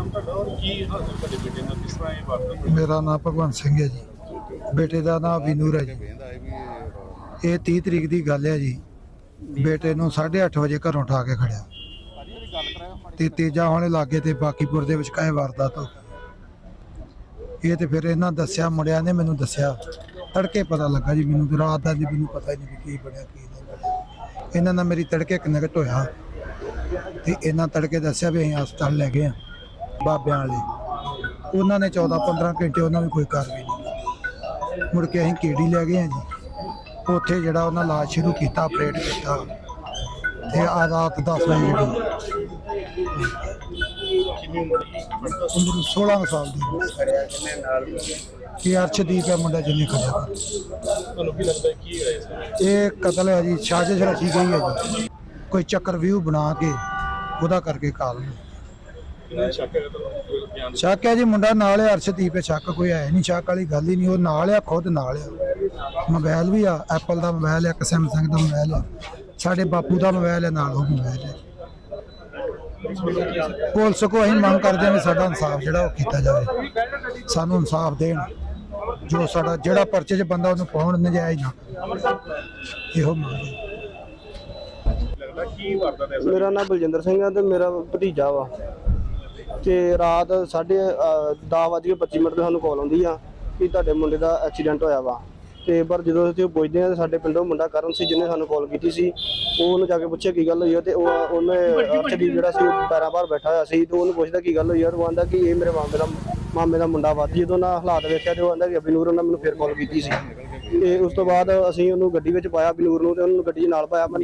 ਨਾਮ ਤੁਹਾਡਾ ਔਰ ਕੀ ਹਾਦਸਾ ਤੁਹਾਡੇ ਬੇਟੇ ਨਾਲ ਕਿਸ ਤਰ੍ਹਾਂ ਇਹ ਵਾਰਦਾਤ ਹੋਈ? ਮੇਰਾ ਨਾਮ ਭਗਵੰਤ ਸਿੰਘ ਹੈ ਜੀ। ਬੇਟੇ ਦਾ ਨਾਮ ਵਿਨੂਰ ਹੈ ਜੀ। ਇਹ 30 ਤਰੀਕ ਦੀ ਗੱਲ ਹੈ ਜੀ। ਬੇਟੇ ਨੂੰ 8:30 ਵਜੇ ਘਰੋਂ ਉਠਾ ਕੇ ਖੜਿਆ। ਤੇ ਤੇਜਾ ਹੋਣੇ ਲਾਗੇ ਤੇ ਬਾਕੀਪੁਰ ਦੇ ਵਿੱਚ ਕਾਹੇ ਵਾਰਦਾਤ ਹੋ ਗਈ। ਇਹ ਤੇ ਫਿਰ ਇਹਨਾਂ ਦੱਸਿਆ, ਮੁੰਡਿਆਂ ਨੇ ਮੈਨੂੰ ਦੱਸਿਆ। ਤੜਕੇ ਪਤਾ ਲੱਗਾ ਜੀ ਮੈਨੂੰ ਰਾਤ ਦਾ ਜੀ ਮੈਨੂੰ ਪਤਾ ਹੀ ਨਹੀਂ ਕੀ ਬਣਿਆ, ਕੀ ਨਹੀਂ ਬਣਿਆ। ਇਹਨਾਂ ਨਾਲ ਮੇਰੀ ਤੜਕੇ ਕਨੈਕਟ ਹੋਇਆ। ਤੇ ਇਹਨਾਂ ਤੜਕੇ ਦੱਸਿਆ ਵੀ ਅਸੀਂ ਹਸਪਤਾਲ ਲੈ ਗਏ ਆ ਬਾਬਿਆਂ ਵਾਲੇ। ਉਹਨਾਂ ਨੇ 14 15 ਘੰਟੇ ਉਹਨਾਂ ਨੇ ਕੋਈ ਕਾਰਵਾਈ ਨਹੀਂ ਮੁੜ ਕੇ ਅਸੀਂ ਕੀੜੀ ਲੈ ਗਏ ਆ ਜੀ? ਉੱਥੇ ਜਿਹੜਾ ਉਹਨਾਂ ਇਲਾਜ ਸ਼ੁਰੂ ਕੀਤਾ ਆਪਰੇਟ ਕੀਤਾ। ਤੇ ਆ ਰਾਤ 10 ਵਜੇ ਜਿਹੜੀ ਕਿੰਨੀ ਉਮਰ ਦੀ ਪੜਦਾ ਉਮਰ 16 ਸਾਲ ਦੀ। ਇਹ ਅਰਸ਼ਦੀਪ ਹੈ ਮੁੰਡਾ ਜਿਹਨੇ ਖੜਿਆ ਤੁਹਾਨੂੰ ਕੀ ਲੱਗਦਾ ਹੈ ਕੀ ਹੈ ਇਹ ਕਤਲ ਹੈ ਜੀ ਸਾਜ਼ਿਸ਼ ਰਚੀ ਗਈ ਹੈ ਜੀ। ਕੋਈ ਚੱਕਰ ਵਿਊ ਬਣਾ ਕੇ ਉਹਦਾ ਕਰਕੇ ਕਾਲ। ਕਿੰਨਾ ਸ਼ੱਕ ਹੈ ਜੀ ਮੁੰਡਾ ਨਾਲ ਹੈ ਅਰਸ਼ਦੀਪ ਹੈ ਸ਼ੱਕ ਕੋਈ ਹੈ ਨਹੀਂ ਸ਼ੱਕ ਵਾਲੀ ਗੱਲ ਹੀ ਨਹੀਂ ਉਹ ਨਾਲ ਆ ਖੁਦ ਨਾਲ ਆ ਮੋਬਾਈਲ ਵੀ ਆ ਐਪਲ ਦਾ ਮੋਬਾਈਲ ਹੈ ਇੱਕ ਸੈਮਸੰਗ ਦਾ ਮੋਬਾਈਲ ਆ। ਸਾਡੇ ਬਾਪੂ ਦਾ ਮੋਬਾਈਲ ਹੈ ਨਾਲ ਉਹ ਮੋਬਾਈਲ ਹੈ। ਪੁਲਿਸ ਕੋ ਅਸੀਂ ਮੰਗ ਕਰਦੇ ਹਾਂ ਵੀ ਸਾਡਾ ਇਨਸਾਫ ਜਿਹੜਾ ਉਹ ਕੀਤਾ ਜਾਵੇ। ਸਾਨੂੰ ਇਨਸਾਫ ਦੇਣ ਜੋ ਸਾਡਾ ਜਿਹੜਾ ਪਰਚੇ 'ਚ ਬੰਦਾ ਉਹਨੂੰ ਪਾਉਣ ਨਜਾਇਜ਼ ਨਾ ਇਹੋ ਮੰਗ ਹੈ। ਮੇਰਾ ਨਾਮ ਬਲਜਿੰਦਰ ਸਿੰਘ ਹੈ ਤੇ ਮੇਰਾ ਭਤੀਜਾ ਵਾ। ਤੇ ਰਾਤ 10:25 ਮਿੰਟ ਤੇ ਸਾਨੂੰ ਕਾਲ ਆਉਂਦੀ ਆ ਕਿ ਤੁਹਾਡੇ ਮੁੰਡੇ ਦਾ ਐਕਸੀਡੈਂਟ ਹੋਇਆ ਵਾ। ਤੇ ਪਰ ਜਦੋਂ ਅਸੀਂ ਪੁੱਛਦੇ ਆ ਤੇ ਸਾਡੇ ਪਿੰਡੋਂ ਮੁੰਡਾ ਕਰਨ ਸੀ ਜਿਹਨੇ ਸਾਨੂੰ ਕਾਲ ਕੀਤੀ ਸੀ ਉਹ ਉਹਨੂੰ ਜਾ ਕੇ ਪੁੱਛਿਆ ਕੀ ਗੱਲ ਹੋਈ ਆ ਤੇ ਉਹ ਉਹਨੇ ਅਰਸ਼ਦੀਪ ਜਿਹੜਾ ਸੀ ਉਹ ਪੈਰਾਂ ਭਾਰ ਬੈਠਾ ਹੋਇਆ ਸੀ ਤੇ ਉਹਨੂੰ ਪੁੱਛਦਾ ਕੀ ਗੱਲ ਹੋਈ ਆ ਤੇ ਉਹ ਆਂਦਾ ਕਿ ਇਹ ਮੇਰੇ ਮਾਮੇ ਦਾ ਮਾਮੇ ਦਾ ਮੁੰਡਾ ਵਾ। ਜਦੋਂ ਨਾ ਹਾਲਾਤ ਵੇਖਿਆ ਤੇ ਉਹ ਆਂਦਾ ਕਿ ਅਬਿਨੂਰ ਉਹਨਾਂ ਮੈਨੂੰ ਫਿਰ ਕਾਲ ਕੀਤੀ ਸੀ। ਤੇ ਉਸ ਤੋਂ ਬਾਅਦ ਅਸੀਂ ਉਹਨੂੰ ਗੱਡੀ ਵਿੱਚ ਪਾਇਆ ਬਲੂਰ ਨੂੰ ਤੇ ਉਹਨੂੰ ਗੱਡੀ ਨਾਲ ਪਾਇਆ। ਮੈਂ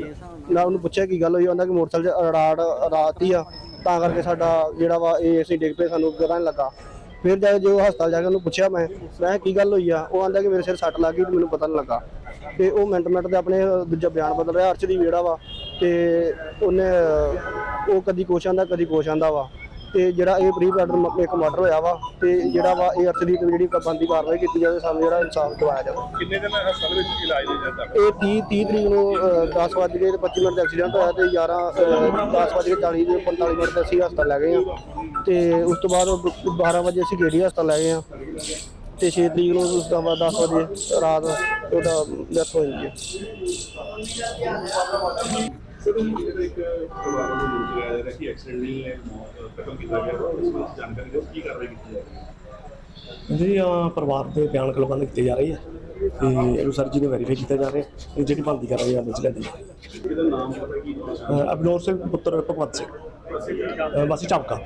ਨਾ ਉਹਨੂੰ ਪੁੱਛਿਆ ਕੀ ਗੱਲ ਹੋਈ ਉਹਦਾ ਕਿ ਮੋਟਰਸਾਈਕਲ 'ਚ ਰਾੜ ਰਾਤ ਹੀ ਆ। ਤਾਂ ਕਰਕੇ ਸਾਡਾ ਜਿਹੜਾ ਵਾ ਇਹ ਅਸੀਂ ਡਿੱਗ ਪਏ, ਸਾਨੂੰ ਪਤਾ ਨਹੀਂ ਲੱਗਾ। ਫਿਰ ਜਾ ਕੇ ਉਹ ਹਸਪਤਾਲ ਜਾ ਕੇ ਉਹਨੂੰ ਪੁੱਛਿਆ ਮੈਂ ਮੈਂ ਕੀ ਗੱਲ ਹੋਈ ਆ? ਉਹ ਆਂਦਾ ਕਿ ਮੇਰੇ ਸਿਰ ਸੱਟ ਲੱਗ ਗਈ ਮੈਨੂੰ ਪਤਾ ਨਹੀਂ ਲੱਗਾ। ਤੇ ਉਹ ਮਿੰਟ ਮਿੰਟ ਤੇ ਆਪਣੇ ਦੂਜਾ ਬਿਆਨ ਬਦਲ ਰਿਹਾ ਅਰਸ਼ਦੀਪ ਜਿਹੜਾ ਵਾ। ਤੇ ਉਹਨੇ, ਉਹ ਕਦੀ ਕੁਛ ਆਂਦਾ, ਕਦੀ ਕੁਛ ਆਂਦਾ ਵਾ। ਤੇ ਜਿਹੜਾ ਇਹ ਪ੍ਰੀ ਆਰਡਰ ਇੱਕ ਮਰਡਰ ਹੋਇਆ ਵਾ ਤੇ ਜਿਹੜਾ ਵਾ ਇਹ ਅਰਸ਼ਦੀਪ ਜਿਹੜੀ ਬੰਦੀ ਕਾਰਵਾਈ ਕੀਤੀ ਜਾਵੇ ਸਾਨੂੰ ਜਿਹੜਾ ਇਨਸਾਫ ਦਿਵਾਇਆ ਜਾਵੇ। ਕਿੰਨੇ ਦਿਨ ਹਸਪਤਾਲ ਵਿੱਚ ਇਲਾਜ ਲਈ ਜਾਂਦਾ ਇਹ 30 30 ਤਰੀਕ ਨੂੰ 10 ਵਜੇ ਤੇ 25 ਮਿੰਟ ਦਾ ਐਕਸੀਡੈਂਟ ਹੋਇਆ ਤੇ 11 10 ਵਜੇ 40 ਦੇ 45 ਮਿੰਟ ਤੇ ਅਸੀਂ ਹਸਪਤਾਲ ਲੈ ਗਏ ਆ ਤੇ ਉਸ ਤੋਂ ਬਾਅਦ ਉਹ 12 ਵਜੇ ਅਸੀਂ ਗੇੜੀ ਹਸਪਤਾਲ ਲੈ ਗਏ ਆ ਤੇ 6 ਤਰੀਕ ਨੂੰ ਉਸ ਬਾਅਦ 10 ਵਜੇ ਰਾਤ ਉਹਦਾ ਡੈਥ ਹੋ ਜਾਂਦੀ ਹੈ। ਸਰ ਜਿਹੜਾ ਇੱਕ ਪਰਿਵਾਰ ਨੂੰ ਦੂਰ ਕਰਾਇਆ ਜਾ ਰਿਹਾ ਕਿ ਐਕਸੀਡੈਂਟਲੀ ਕਤਲ ਕੀਤਾ ਗਿਆ ਵਾ, ਉਸ ਵਿੱਚ ਜਾਣਕਾਰੀ ਦਿਓ ਕੀ ਕਾਰਵਾਈ ਕੀਤੀ ਜਾ ਰਹੀ ਹੈ? ਜੀ ਅਹ ਪਰਿਵਾਰ ਦੇ ਬਿਆਨ ਕਲਮਬੰਦ ਕੀਤੇ ਜਾ ਰਹੇ ਆ ਤੇ ਇਹਨੂੰ ਸਰ ਜੀ ਨੇ ਵੈਰੀਫਾਈ ਕੀਤਾ ਜਾ ਰਿਹਾ ਤੇ ਜਿਹੜੀ ਬਣਦੀ ਕਰ ਰਹੀ ਆ ਵਿੱਚ ਲੈਂਦੀ ਇਹਦਾ ਨਾਮ ਪਤਾ ਕੀ ਹੈ ਅਬਨੌਰ ਸਿੰਘ ਪੁੱਤਰ ਭਗਵੰਤ ਸਿੰਘ। ਵਾਸੀ ਚੌਕਾ